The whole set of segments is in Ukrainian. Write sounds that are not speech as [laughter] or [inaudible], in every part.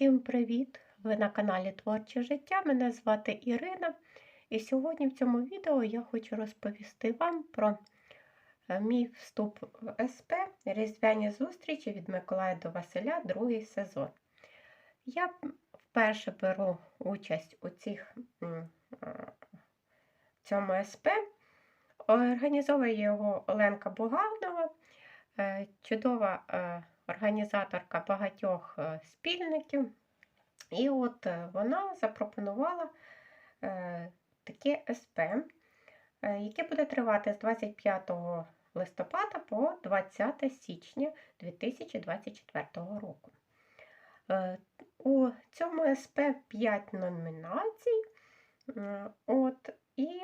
Всім привіт! Ви на каналі Творче життя. Мене звати Ірина. І сьогодні в цьому відео я хочу розповісти вам про е, мій вступ в СП Різдвяні зустрічі від Миколая до Василя, другий сезон. Я вперше беру участь у цих, е, цьому СП. Організовує його Оленка Бугавнова, е, чудова організаторка багатьох е, спільників. І от е, вона запропонувала е, таке СП, яке буде тривати з 25 листопада по 20 січня 2024 року. У цьому СП 5 номінацій. От, і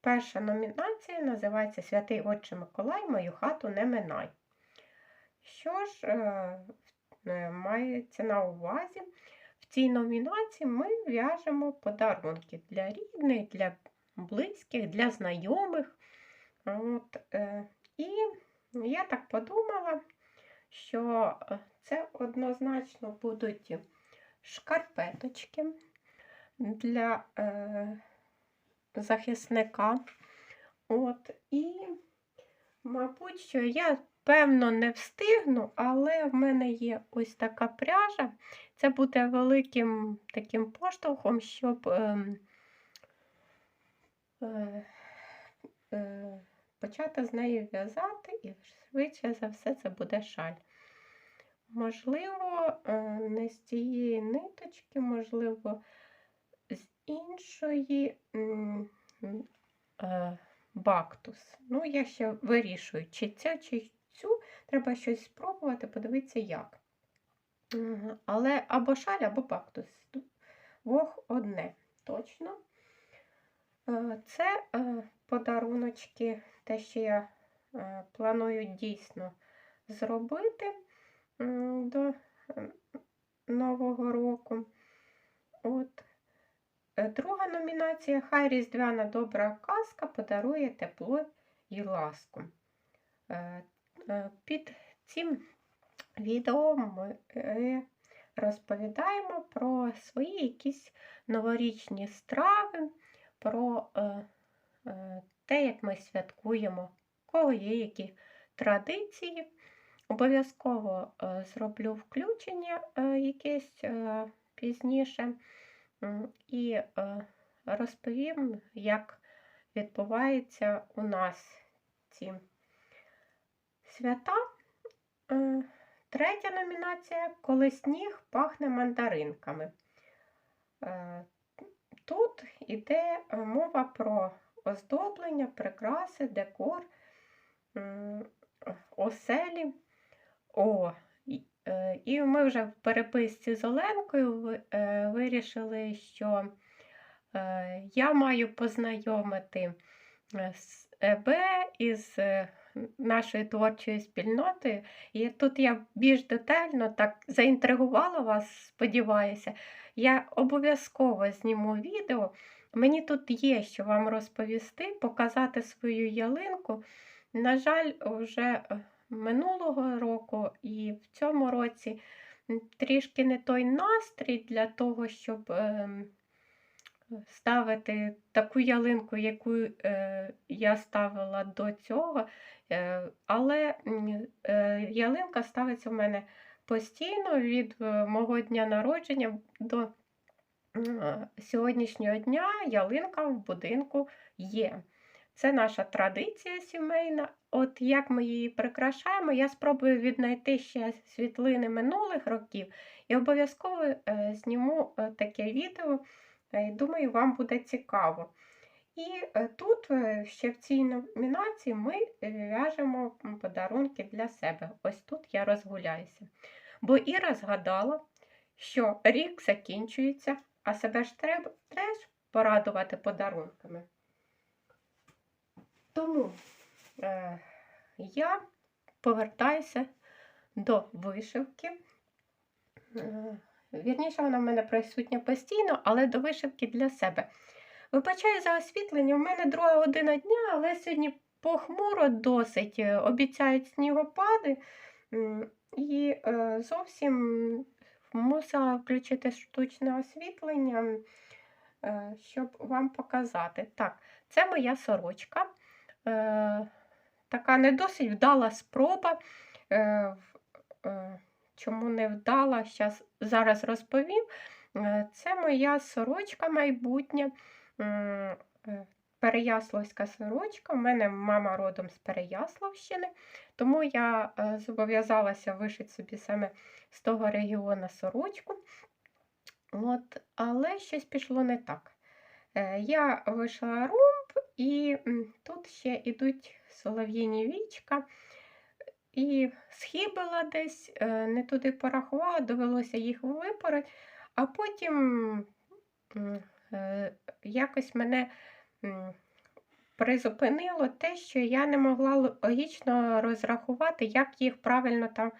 перша номінація називається Святий Отче Миколай, мою хату не минай. Що ж е, е, мається на увазі? В цій номінації ми в'яжемо подарунки для рідних, для близьких, для знайомих. От, е, і я так подумала, що це однозначно будуть шкарпеточки для захисника. От, і, мабуть, що я певно не встигну, але в мене є ось така пряжа. Це буде великим таким поштовхом, щоб ем, е, е, почати з нею в'язати, і швидше за все це буде шаль. Можливо, е, не з цієї ниточки, можливо, іншої е, бактус. Ну, я ще вирішую, чи ця, чи цю. Треба щось спробувати, подивитися, як. Але або шаль, або бактус. Двох одне, точно. Е, Це е, подаруночки, те, що я планую дійсно зробити до Нового року. От. Е, Друга номінація Хай Різдвяна добра казка подарує тепло і ласку. Е, е, Під цим відео ми розповідаємо про свої якісь новорічні страви, про те, як ми святкуємо, кого є які традиції. Обов'язково зроблю включення якесь пізніше і е, розповім, як відбувається у нас ці свята. Е, Третя номінація Коли сніг пахне мандаринками. Е, Тут іде мова про оздоблення, прикраси, декор, оселі. О, і- е, ми вже в переписці з Оленкою е, вирішили, що е, я маю познайомити з ЕБ із нашою творчою спільнотою. І тут я більш детально так заінтригувала вас, сподіваюся. Я обов'язково зніму відео. Мені тут є що вам розповісти, показати свою ялинку. На жаль, вже минулого року і в цьому році трішки не той настрій для того, щоб ем, ставити таку ялинку, яку е, я ставила до цього. Е, але е, ялинка ставиться в мене постійно від мого дня народження до сьогоднішнього дня ялинка в будинку є. Це наша традиція сімейна. От як ми її прикрашаємо, я спробую віднайти ще світлини минулих років і обов'язково е, зніму е, таке відео. Е, Думаю, вам буде цікаво. І тут ще в цій номінації ми в'яжемо подарунки для себе. Ось тут я розгуляюся. Бо Іра згадала, що рік закінчується, а себе ж треба теж порадувати подарунками. Тому е, я повертаюся до вишивки. Е, Вірніше, вона в мене присутня постійно, але до вишивки для себе. Вибачаю за освітлення, в мене друга година дня, але сьогодні похмуро досить. е, Обіцяють снігопади. І е, зовсім мусила включити штучне освітлення, е, щоб вам показати. Так, це моя сорочка. Е, така не досить вдала спроба. Е, е, чому не вдала, щас, зараз розповім. Е, Це моя сорочка майбутня, е, Переяславська сорочка. У мене мама родом з Переяславщини, тому я е, зобов'язалася вишити собі саме з того регіону сорочку. От, але щось пішло не так. Я вийшла румб, і тут ще йдуть солов'їні вічка. І схибила десь, е, не туди порахувала, довелося їх випорати, а потім е, якось мене призупинило те, що я не могла логічно розрахувати, як їх правильно там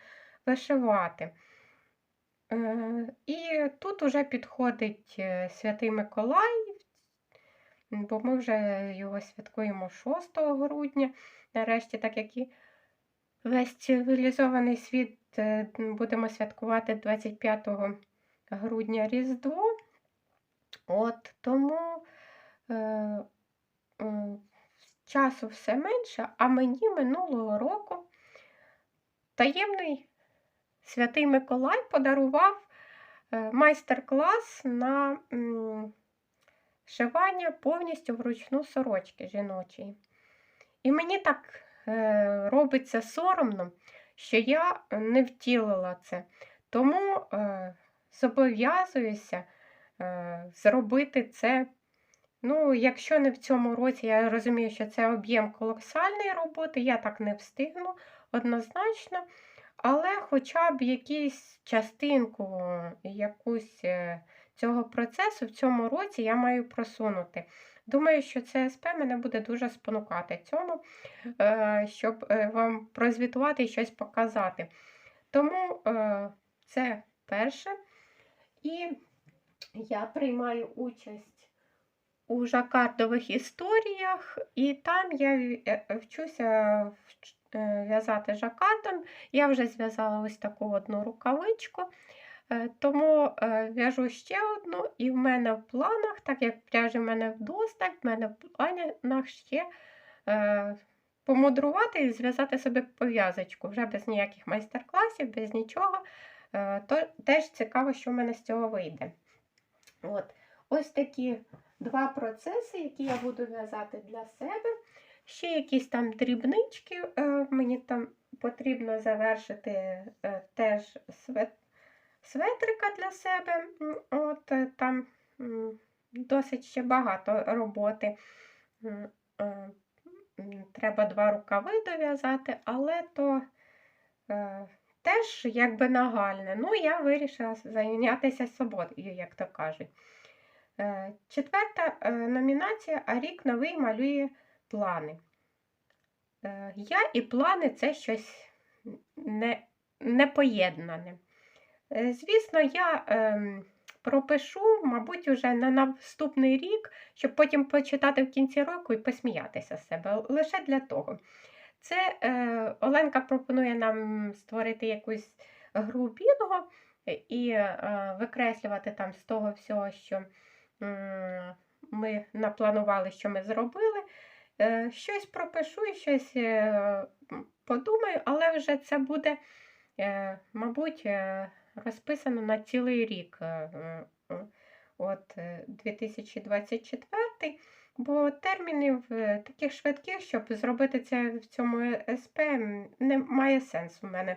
вишивати. Е, І тут уже підходить Святий Миколай, бо ми вже його святкуємо 6 грудня. Нарешті, так як і весь цивілізований світ е, будемо святкувати 25 грудня Різдво. От тому е, е, часу все менше, а мені минулого року таємний святий Миколай подарував е, майстер-клас на м, шивання повністю вручну сорочки жіночої. І мені так е, робиться соромно, що я не втілила це. Тому е, зобов'язуюся е, зробити це. Ну, якщо не в цьому році, я розумію, що це об'єм колосальної роботи, я так не встигну однозначно. Але хоча б якусь частинку, якусь е, цього процесу в цьому році я маю просунути. Думаю, що ЦСП мене буде дуже спонукати цьому, е, щоб е, вам прозвітувати і щось показати. Тому е, це перше. І я приймаю участь у жакардових історіях, і там я вчуся в'язати жакардом. Я вже зв'язала ось таку одну рукавичку. Е, Тому е, в'яжу ще одну, і в мене в планах, так як пряжі в мене вдосталь, в мене в планах ще е, помудрувати і зв'язати собі пов'язочку вже без ніяких майстер-класів, без нічого. То теж цікаво, що в мене з цього вийде. От. Ось такі два процеси, які я буду в'язати для себе. Ще якісь там дрібнички. Мені там потрібно завершити теж свет, светрика для себе. От е, там досить ще багато роботи. Е, Треба два рукави дов'язати, але то е, теж якби нагальне. Ну, я вирішила зайнятися собою, як то кажуть. Е, Четверта е, номінація А рік новий малює плани. Е, Я і плани це щось не, непоєднане. Е, Звісно, я ем, пропишу, мабуть, уже на наступний рік, щоб потім почитати в кінці року і посміятися з себе. Лише для того. Це е, Оленка пропонує нам створити якусь гру бінго і е, викреслювати там з того всього, що м, ми напланували, що ми зробили. Е, Щось пропишу і щось е, подумаю, але вже це буде, е, мабуть, е, розписано на цілий рік. е, е, е, От е, 2024, бо термінів е, таких швидких, щоб зробити це в цьому СП, м, немає сенсу в мене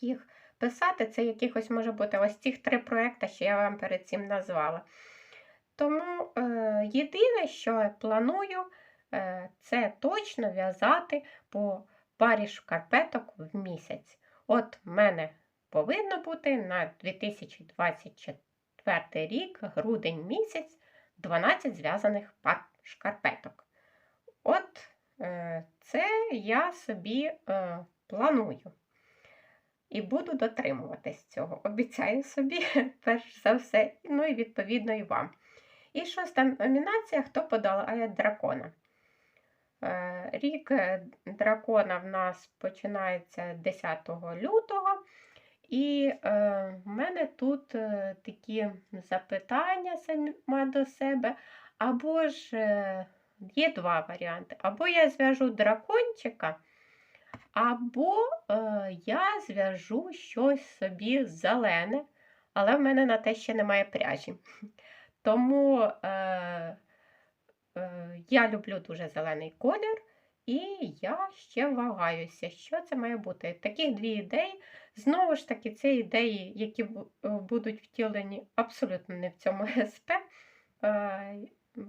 їх писати. Це якихось може бути ось ці три проекти, що я вам перед цим назвала. Тому е, єдине, що я планую, е, це точно в'язати по парі шкарпеток в місяць. От в мене повинно бути на 2024 рік, грудень місяць, 12 зв'язаних пар шкарпеток. От е, це я собі е, планую. І буду дотримуватись цього. Обіцяю собі, [laughs] перш за все, ну і відповідно і вам. І шоста номінація Хто подолає дракона. Е, Рік дракона в нас починається 10 лютого. І е, в мене тут е, такі запитання сама до себе. Або ж е, є два варіанти. Або я зв'яжу дракончика, або е, я зв'яжу щось собі зелене, але в мене на те ще немає пряжі. Тому е, е, я люблю дуже зелений колір, і я ще вагаюся, що це має бути. Таких дві ідеї. Знову ж таки, це ідеї, які е, будуть втілені абсолютно не в цьому [laughs] ГСП. Е,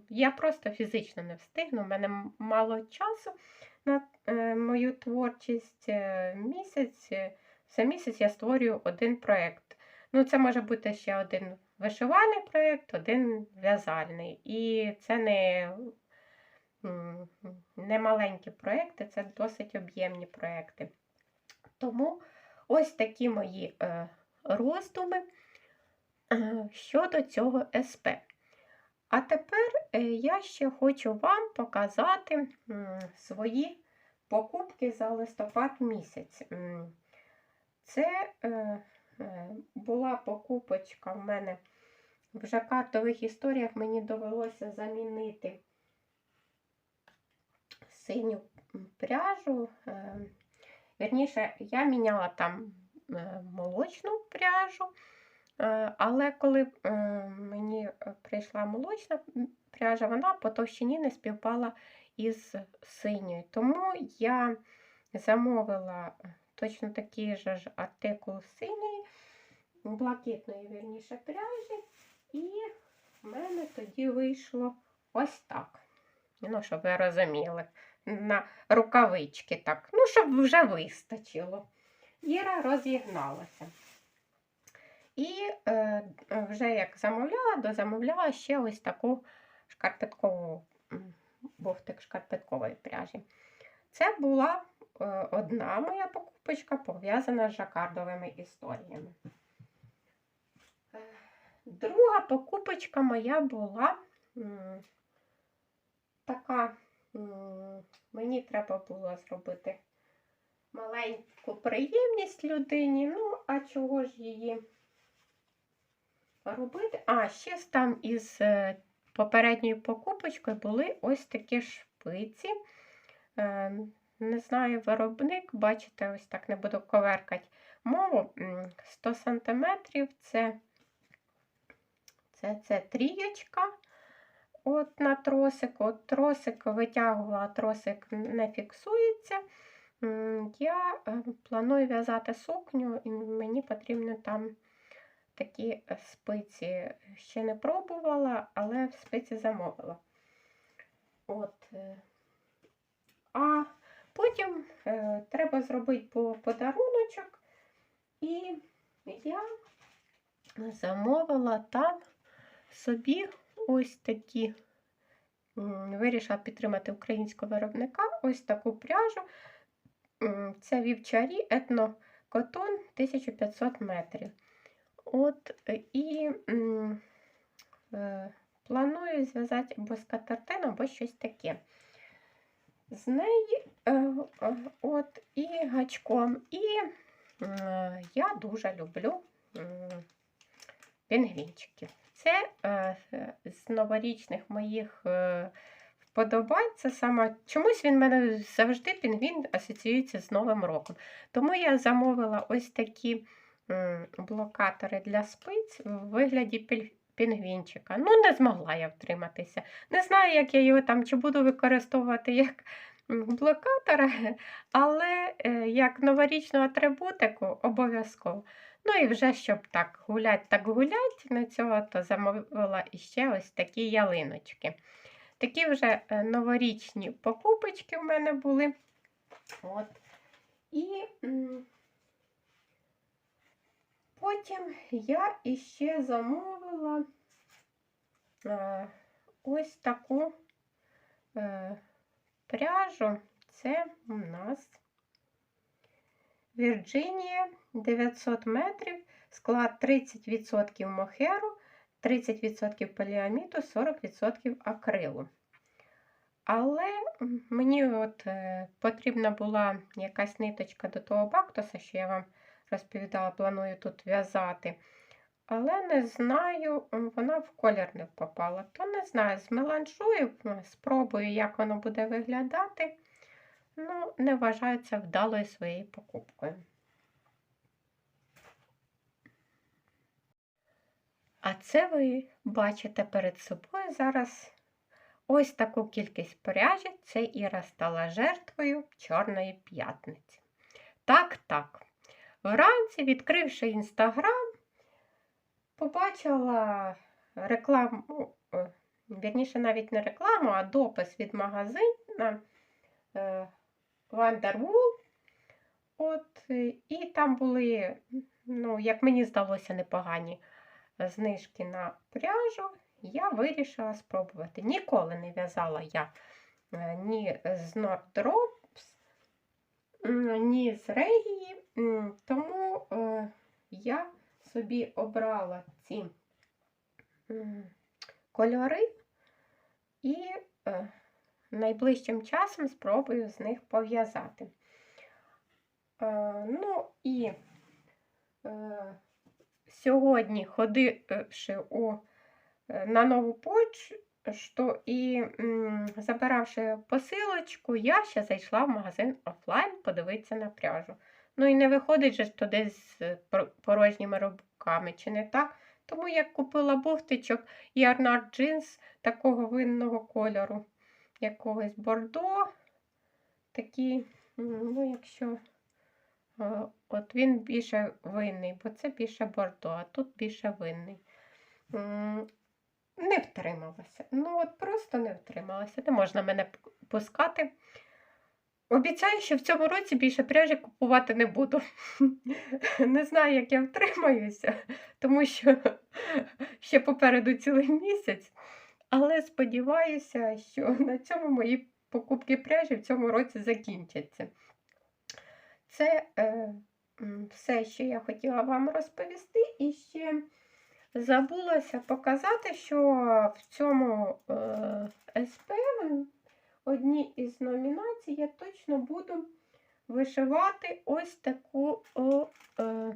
Я просто фізично не встигну. У мене мало часу на е, мою творчість. Місяць, за місяць я створюю один проєкт. Ну, це може бути ще один вишивальний проєкт, один в'язальний. І це не, м, не маленькі проєкти, це досить об'ємні проєкти. Тому ось такі мої е, роздуми е, щодо цього СП. А тепер е, я ще хочу вам показати свої покупки за листопад місяць. Це була покупочка в мене в жакартових історіях. Мені довелося замінити синю пряжу. Вірніше, я міняла там е, молочну пряжу, е, але коли е, мені прийшла молочна пряжа, вона по товщині не співпала із синьою. Тому я замовила точно такий же ж артикул синьої, блакитної, вірніше, пряжі, і в мене тоді вийшло ось так. Ну, щоб ви розуміли на рукавички так, ну, щоб вже вистачило. Іра розігналася. І е, вже як замовляла, дозамовляла ще ось таку шкарпеткову бовтик шкарпеткової пряжі. Це була е, одна моя покупочка, пов'язана з жакардовими історіями. Е, Друга покупочка моя була м, така. Мені треба було зробити маленьку приємність людині. Ну, а чого ж її робити? А, ще там із е, попередньою покупочкою були ось такі шпиці. Е, Не знаю, виробник, бачите, ось так не буду коверкати мову. 100 см це, це, це трієчка от на тросик. От тросик витягувала, тросик не фіксується. Я е, планую в'язати сукню, і мені потрібно там такі е, спиці. Ще не пробувала, але спиці замовила. От. е, А потім е, треба зробити по подаруночок, і я замовила там собі ось такі, вирішила підтримати українського виробника, ось таку пряжу. Це вівчарі етнокотон 1500 метрів. От е, і е, планую зв'язати або скатертину, або щось таке. З неї е, е, от і гачком. І е, я дуже люблю м, пінгвінчиків. Це е, з новорічних моїх е, вподобань. Це саме чомусь він в мене завжди пінгвін асоціюється з Новим роком. Тому я замовила ось такі блокатори для спиць в вигляді пінгвінчика. Ну, не змогла я втриматися. Не знаю, як я його там чи буду використовувати як м, блокатор, [laughs] але е, як новорічну атрибутику обов'язково. Ну і вже щоб так гулять, так гулять на цього, то замовила іще ось такі ялиночки. Такі вже е, новорічні покупочки в мене були. От. І потім я іще замовила е, ось таку е, пряжу. Це у нас Вірджинія 900 метрів, склад 30% мохеру, 30% поліаміду, 40% акрилу. Але мені от е, потрібна була якась ниточка до того бактуса, що я вам розповідала, планую тут в'язати. Але не знаю, вона в колір не попала. То не знаю, змеланжую, спробую, як воно буде виглядати. Ну, не вважаю це вдалою своєю покупкою. А це ви бачите перед собою зараз ось таку кількість пряжі. Це Іра стала жертвою Чорної п'ятниці. Так, так. Вранці, відкривши інстаграм, побачила рекламу, е, вірніше, навіть не рекламу, а допис від магазину Wonderwool. От, е, і там були, ну, як мені здалося, непогані знижки на пряжу. Я вирішила спробувати. Ніколи не в'язала я е, ні з м, ні з Регії, тому е, я собі обрала ці кольори і найближчим часом спробую з них пов'язати. Е, Ну і е, сьогодні, ходивши у, е, на нову почту і забиравши посилочку, я ще зайшла в магазин офлайн подивитися на пряжу. Ну і не виходить же туди з порожніми руками, чи не так? Тому я купила бухтичок і Арнар джинс такого винного кольору, якогось бордо. Такі, ну, якщо е, от він більше винний, бо це більше бордо, а тут більше винний. Не втрималася. Ну, от просто не втрималася. Не можна мене пускати. Обіцяю, що в цьому році більше пряжі купувати не буду. [laughs] Не знаю, як я втримаюся, тому що ще попереду цілий місяць. Але сподіваюся, що [laughs] на цьому мої покупки пряжі в цьому році закінчаться. Це е, все, що я хотіла вам розповісти. І ще забулася показати, що в цьому е, СП одній із номінацій я точно буду вишивати ось таку о, е,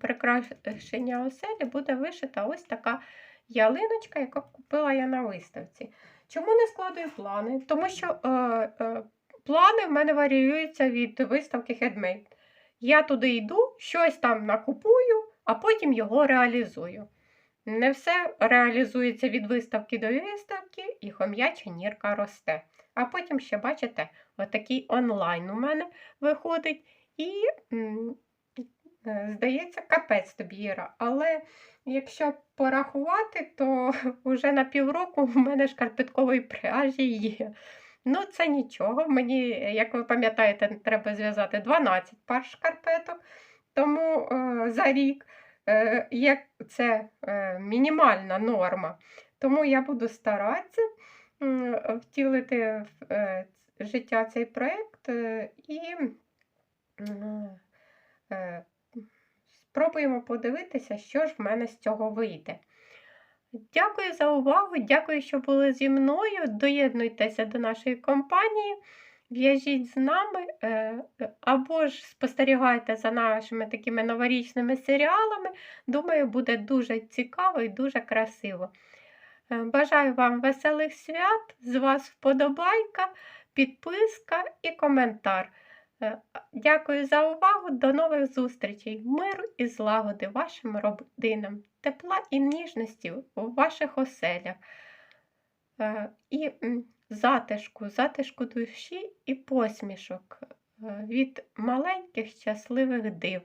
прикрашення оселі буде вишита ось така ялиночка, яку купила я на виставці. Чому не складую плани? Тому що е, е, плани в мене варіюються від виставки Handmade. Я туди йду, щось там накупую, а потім його реалізую. Не все реалізується від виставки до виставки, і хом'яча нірка росте. А потім ще, бачите, отакий онлайн у мене виходить. І, здається, капець тобі, Іра. Але якщо порахувати, то [laughs] вже на півроку в мене шкарпеткової пряжі є. Ну, це нічого. Мені, як ви пам'ятаєте, треба зв'язати 12 пар шкарпеток. Тому е, за рік е, це е, мінімальна норма. Тому я буду старатися м, втілити в е, життя цей проєкт е, і е, спробуємо подивитися, що ж в мене з цього вийде. Дякую за увагу, дякую, що були зі мною. Доєднуйтеся до нашої компанії, в'яжіть з нами е, або ж спостерігайте за нашими такими новорічними серіалами. Думаю, буде дуже цікаво і дуже красиво. Е, Бажаю вам веселих свят, з вас вподобайка, підписка і коментар. Е, Дякую за увагу. До нових зустрічей. Миру і злагоди вашим родинам, тепла і ніжності у ваших оселях. Е, І затишку, затишку душі і посмішок е, від маленьких щасливих див.